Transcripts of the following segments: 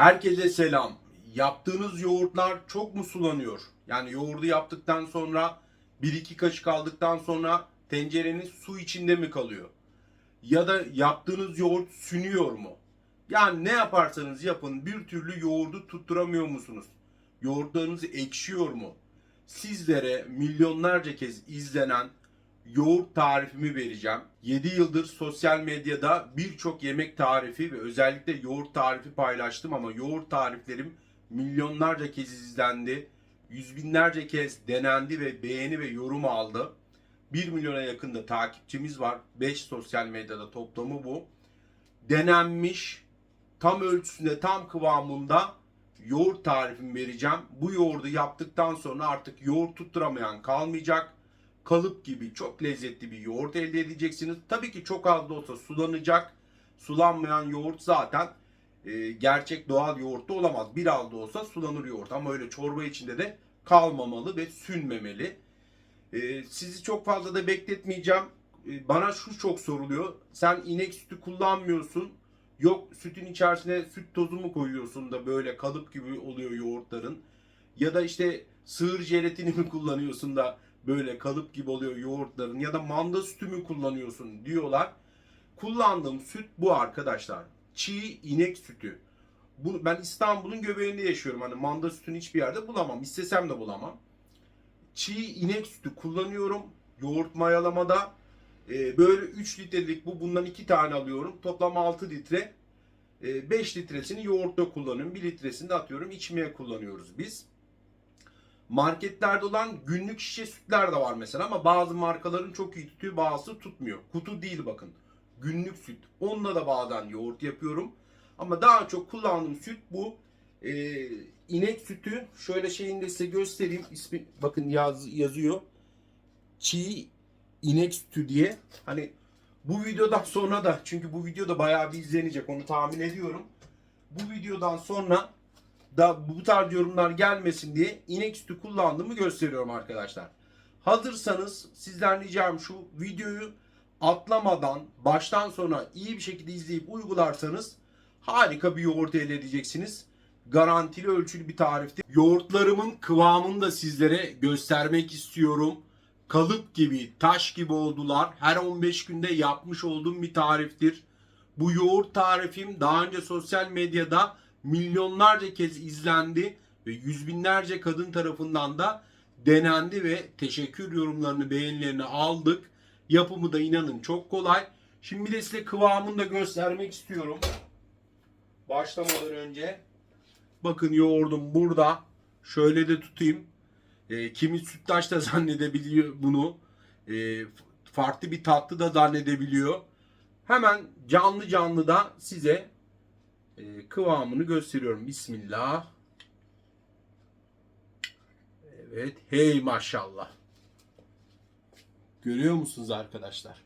Herkese selam. Yaptığınız yoğurtlar çok mu sulanıyor? Yani yoğurdu yaptıktan sonra 1-2 kaşık aldıktan sonra tencereniz su içinde mi kalıyor? Ya da yaptığınız yoğurt sünüyor mu? Yani ne yaparsanız yapın bir türlü yoğurdu tutturamıyor musunuz? Yoğurtlarınız ekşiyor mu? Sizlere milyonlarca kez izlenen yoğurt tarifimi vereceğim. 7 yıldır sosyal medyada birçok yemek tarifi ve özellikle yoğurt tarifi paylaştım ama yoğurt tariflerim milyonlarca kez izlendi. Yüz binlerce kez denendi ve beğeni ve yorum aldı. 1 milyona yakında takipçimiz var. 5 sosyal medyada toplamı bu. Denenmiş, tam ölçüsünde, tam kıvamında yoğurt tarifimi vereceğim. Bu yoğurdu yaptıktan sonra artık yoğurt tutturamayan kalmayacak kalıp gibi çok lezzetli bir yoğurt elde edeceksiniz. Tabii ki çok az da olsa sulanacak. Sulanmayan yoğurt zaten e, gerçek doğal yoğurtta olamaz. Biraz da olsa sulanır yoğurt ama öyle çorba içinde de kalmamalı ve sünmemeli. E, sizi çok fazla da bekletmeyeceğim. E, bana şu çok soruluyor. Sen inek sütü kullanmıyorsun. Yok sütün içerisine süt tozu mu koyuyorsun da böyle kalıp gibi oluyor yoğurtların. Ya da işte sığır jelatini mi kullanıyorsun da böyle kalıp gibi oluyor yoğurtların ya da manda sütü mü kullanıyorsun diyorlar. Kullandığım süt bu arkadaşlar. Çiğ inek sütü. Bu, ben İstanbul'un göbeğinde yaşıyorum. Hani manda sütünü hiçbir yerde bulamam. İstesem de bulamam. Çiğ inek sütü kullanıyorum. Yoğurt mayalamada. Ee, böyle 3 litrelik bu. Bundan 2 tane alıyorum. Toplam 6 litre. 5 litresini yoğurtta kullanıyorum. 1 litresini de atıyorum içmeye kullanıyoruz biz. Marketlerde olan günlük şişe sütler de var mesela ama bazı markaların çok iyi tutuyor bazısı tutmuyor. Kutu değil bakın. Günlük süt. Onunla da bazen yoğurt yapıyorum. Ama daha çok kullandığım süt bu. Ee, inek sütü. Şöyle şeyini de size göstereyim. İsmi bakın yaz, yazıyor. Çiğ inek sütü diye. Hani bu videodan sonra da çünkü bu videoda bayağı bir izlenecek onu tahmin ediyorum. Bu videodan sonra da bu tarz yorumlar gelmesin diye inek sütü kullandığımı gösteriyorum arkadaşlar. Hazırsanız sizden ricam şu videoyu atlamadan baştan sona iyi bir şekilde izleyip uygularsanız harika bir yoğurt elde edeceksiniz. Garantili ölçülü bir tariftir. Yoğurtlarımın kıvamını da sizlere göstermek istiyorum. Kalıp gibi, taş gibi oldular. Her 15 günde yapmış olduğum bir tariftir. Bu yoğurt tarifim daha önce sosyal medyada milyonlarca kez izlendi ve yüz binlerce kadın tarafından da denendi ve teşekkür yorumlarını, beğenilerini aldık. Yapımı da inanın çok kolay. Şimdi bir de size kıvamını da göstermek istiyorum. Başlamadan önce bakın yoğurdum burada. Şöyle de tutayım. E, kimi sütlaç da zannedebiliyor bunu. E, farklı bir tatlı da zannedebiliyor. Hemen canlı canlı da size e, kıvamını gösteriyorum. Bismillah. Evet. Hey maşallah. Görüyor musunuz arkadaşlar?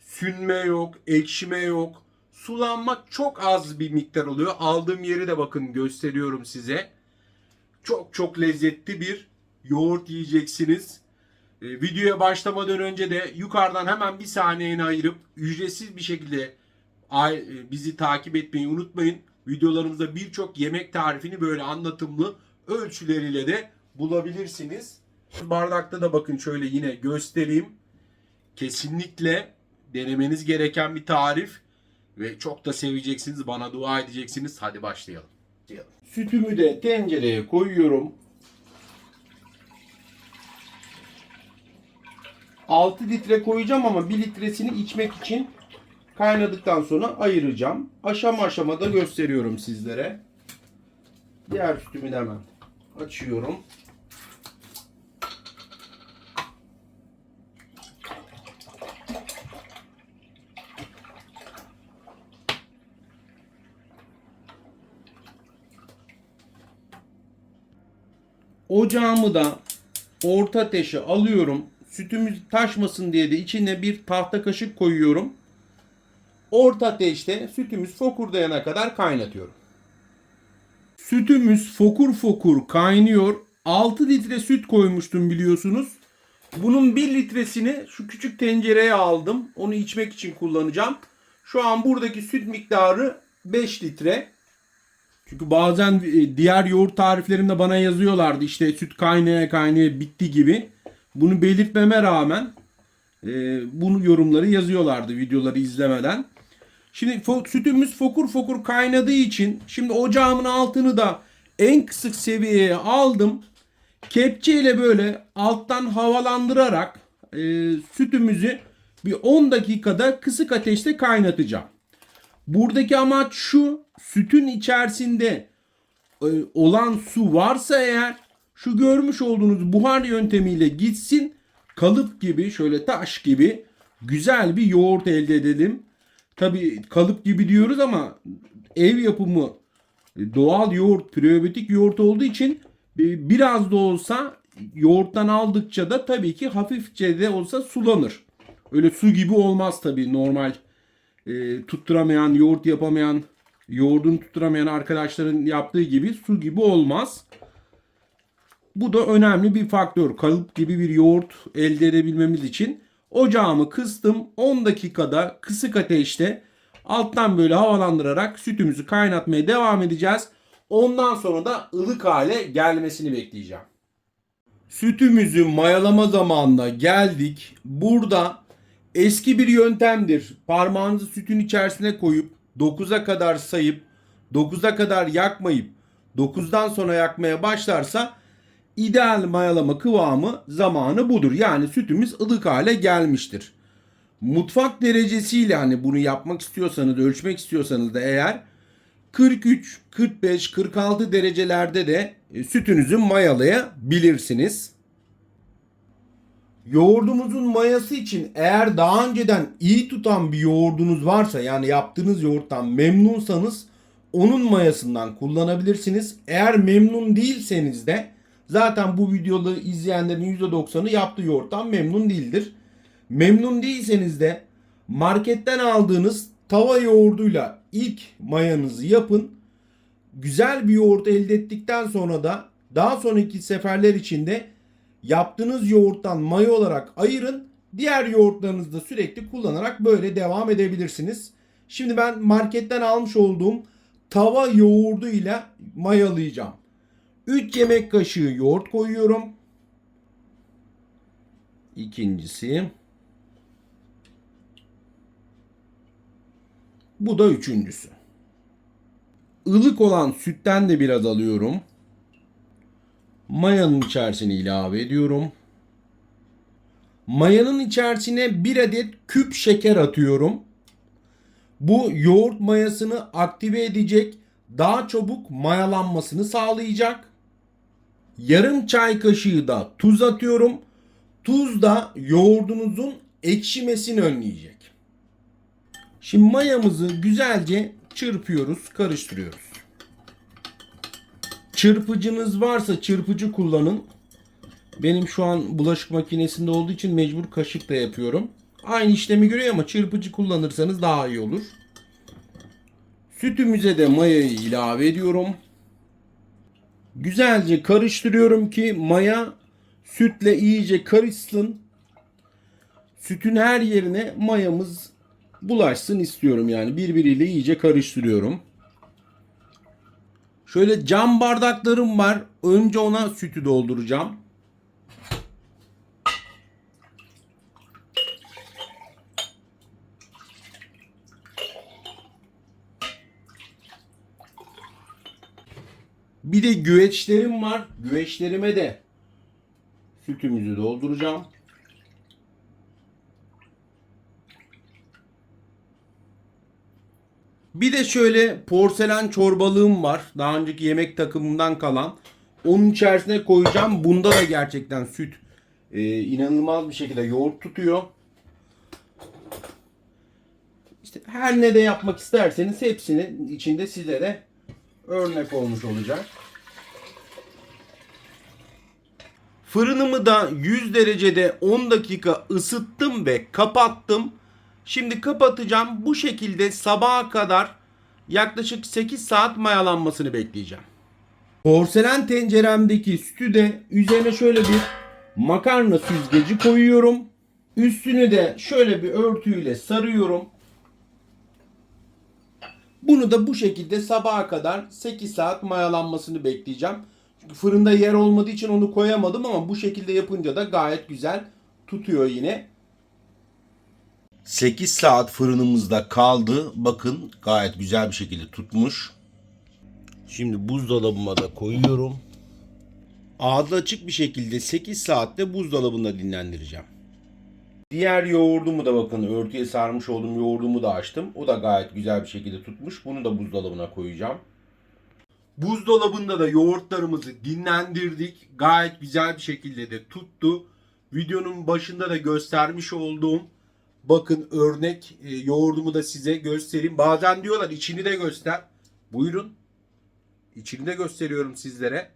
Sünme yok, ekşime yok. Sulanmak çok az bir miktar oluyor. Aldığım yeri de bakın gösteriyorum size. Çok çok lezzetli bir yoğurt yiyeceksiniz. E, videoya başlamadan önce de yukarıdan hemen bir saniyeni ayırıp ücretsiz bir şekilde bizi takip etmeyi unutmayın. Videolarımızda birçok yemek tarifini böyle anlatımlı ölçüleriyle de bulabilirsiniz. Bardakta da bakın şöyle yine göstereyim. Kesinlikle denemeniz gereken bir tarif ve çok da seveceksiniz. Bana dua edeceksiniz. Hadi başlayalım. Sütümü de tencereye koyuyorum. 6 litre koyacağım ama 1 litresini içmek için kaynadıktan sonra ayıracağım. Aşama aşama da gösteriyorum sizlere. Diğer sütümü de hemen açıyorum. Ocağımı da orta ateşe alıyorum. Sütümüz taşmasın diye de içine bir tahta kaşık koyuyorum. Orta ateşte sütümüz fokurdayana kadar kaynatıyorum. Sütümüz fokur fokur kaynıyor. 6 litre süt koymuştum biliyorsunuz. Bunun 1 litresini şu küçük tencereye aldım. Onu içmek için kullanacağım. Şu an buradaki süt miktarı 5 litre. Çünkü bazen e, diğer yoğurt tariflerimde bana yazıyorlardı işte süt kaynaya kaynaya bitti gibi. Bunu belirtmeme rağmen e, bunu yorumları yazıyorlardı videoları izlemeden. Şimdi sütümüz fokur fokur kaynadığı için şimdi ocağımın altını da en kısık seviyeye aldım. Kepçeyle böyle alttan havalandırarak e, sütümüzü bir 10 dakikada kısık ateşte kaynatacağım. Buradaki amaç şu sütün içerisinde e, olan su varsa eğer şu görmüş olduğunuz buhar yöntemiyle gitsin kalıp gibi şöyle taş gibi güzel bir yoğurt elde edelim. Tabi kalıp gibi diyoruz ama ev yapımı e, doğal yoğurt, prebiyotik yoğurt olduğu için e, biraz da olsa yoğurttan aldıkça da tabii ki hafifçe de olsa sulanır. Öyle su gibi olmaz tabii normal e, tutturamayan, yoğurt yapamayan, yoğurdunu tutturamayan arkadaşların yaptığı gibi su gibi olmaz. Bu da önemli bir faktör. Kalıp gibi bir yoğurt elde edebilmemiz için ocağımı kıstım. 10 dakikada kısık ateşte alttan böyle havalandırarak sütümüzü kaynatmaya devam edeceğiz. Ondan sonra da ılık hale gelmesini bekleyeceğim. Sütümüzü mayalama zamanına geldik. Burada eski bir yöntemdir. Parmağınızı sütün içerisine koyup 9'a kadar sayıp 9'a kadar yakmayıp 9'dan sonra yakmaya başlarsa ideal mayalama kıvamı zamanı budur. Yani sütümüz ılık hale gelmiştir. Mutfak derecesiyle hani bunu yapmak istiyorsanız, ölçmek istiyorsanız da eğer 43, 45, 46 derecelerde de e, sütünüzü mayalayabilirsiniz. Yoğurdumuzun mayası için eğer daha önceden iyi tutan bir yoğurdunuz varsa yani yaptığınız yoğurttan memnunsanız onun mayasından kullanabilirsiniz. Eğer memnun değilseniz de zaten bu videoda izleyenlerin %90'ı yaptığı yoğurttan memnun değildir. Memnun değilseniz de marketten aldığınız tava yoğurduyla ilk mayanızı yapın. Güzel bir yoğurt elde ettikten sonra da daha sonraki seferler içinde yaptığınız yoğurttan maya olarak ayırın. Diğer yoğurtlarınızı da sürekli kullanarak böyle devam edebilirsiniz. Şimdi ben marketten almış olduğum tava yoğurduyla mayalayacağım. 3 yemek kaşığı yoğurt koyuyorum. İkincisi. Bu da üçüncüsü. Ilık olan sütten de biraz alıyorum. Mayanın içerisine ilave ediyorum. Mayanın içerisine bir adet küp şeker atıyorum. Bu yoğurt mayasını aktive edecek, daha çabuk mayalanmasını sağlayacak. Yarım çay kaşığı da tuz atıyorum. Tuz da yoğurdunuzun ekşimesini önleyecek. Şimdi mayamızı güzelce çırpıyoruz, karıştırıyoruz. Çırpıcınız varsa çırpıcı kullanın. Benim şu an bulaşık makinesinde olduğu için mecbur kaşıkla yapıyorum. Aynı işlemi görüyor ama çırpıcı kullanırsanız daha iyi olur. Sütümüze de mayayı ilave ediyorum. Güzelce karıştırıyorum ki maya sütle iyice karışsın. Sütün her yerine mayamız bulaşsın istiyorum yani birbiriyle iyice karıştırıyorum. Şöyle cam bardaklarım var. Önce ona sütü dolduracağım. Bir de güveçlerim var. Güveçlerime de sütümüzü dolduracağım. Bir de şöyle porselen çorbalığım var. Daha önceki yemek takımından kalan. Onun içerisine koyacağım. Bunda da gerçekten süt e, inanılmaz bir şekilde yoğurt tutuyor. İşte her ne de yapmak isterseniz hepsinin içinde size de örnek olmuş olacak. Fırınımı da 100 derecede 10 dakika ısıttım ve kapattım. Şimdi kapatacağım. Bu şekilde sabaha kadar yaklaşık 8 saat mayalanmasını bekleyeceğim. Porselen tenceremdeki sütü de üzerine şöyle bir makarna süzgeci koyuyorum. Üstünü de şöyle bir örtüyle sarıyorum. Bunu da bu şekilde sabaha kadar 8 saat mayalanmasını bekleyeceğim. Çünkü fırında yer olmadığı için onu koyamadım ama bu şekilde yapınca da gayet güzel tutuyor yine. 8 saat fırınımızda kaldı. Bakın gayet güzel bir şekilde tutmuş. Şimdi buzdolabıma da koyuyorum. Ağzı açık bir şekilde 8 saatte buzdolabında dinlendireceğim. Diğer yoğurdumu da bakın örtüye sarmış olduğum yoğurdumu da açtım. O da gayet güzel bir şekilde tutmuş. Bunu da buzdolabına koyacağım. Buzdolabında da yoğurtlarımızı dinlendirdik. Gayet güzel bir şekilde de tuttu. Videonun başında da göstermiş olduğum bakın örnek e, yoğurdumu da size göstereyim. Bazen diyorlar içini de göster. Buyurun. İçini de gösteriyorum sizlere.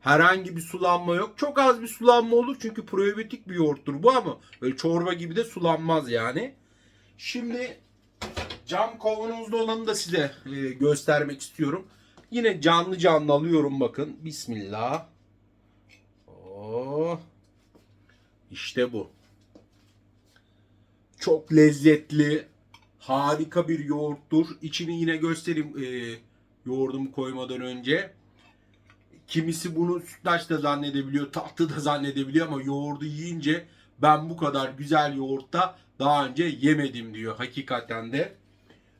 Herhangi bir sulanma yok. Çok az bir sulanma olur çünkü probiyotik bir yoğurttur bu ama böyle çorba gibi de sulanmaz yani. Şimdi cam kavanozda olanı da size e, göstermek istiyorum. Yine canlı canlı alıyorum bakın. Bismillah. Oh. İşte bu. Çok lezzetli, harika bir yoğurttur. İçini yine göstereyim e, yoğurdumu koymadan önce. Kimisi bunu sütlaç da zannedebiliyor, tatlı da zannedebiliyor ama yoğurdu yiyince ben bu kadar güzel yoğurtta daha önce yemedim diyor hakikaten de.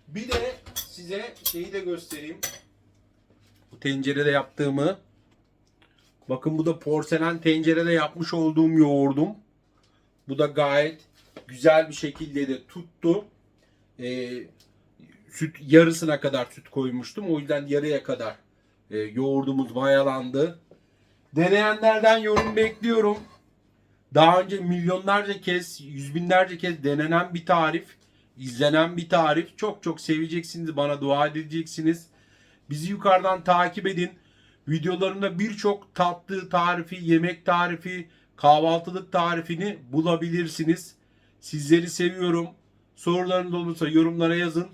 Bir de size şeyi de göstereyim. Bu tencerede yaptığımı. Bakın bu da porselen tencerede yapmış olduğum yoğurdum. Bu da gayet güzel bir şekilde de tuttu. Ee, süt yarısına kadar süt koymuştum. O yüzden yarıya kadar e, yoğurdumuz mayalandı. Deneyenlerden yorum bekliyorum. Daha önce milyonlarca kez, yüz binlerce kez denenen bir tarif, izlenen bir tarif. Çok çok seveceksiniz, bana dua edeceksiniz. Bizi yukarıdan takip edin. Videolarımda birçok tatlı tarifi, yemek tarifi, kahvaltılık tarifini bulabilirsiniz. Sizleri seviyorum. Sorularınız olursa yorumlara yazın.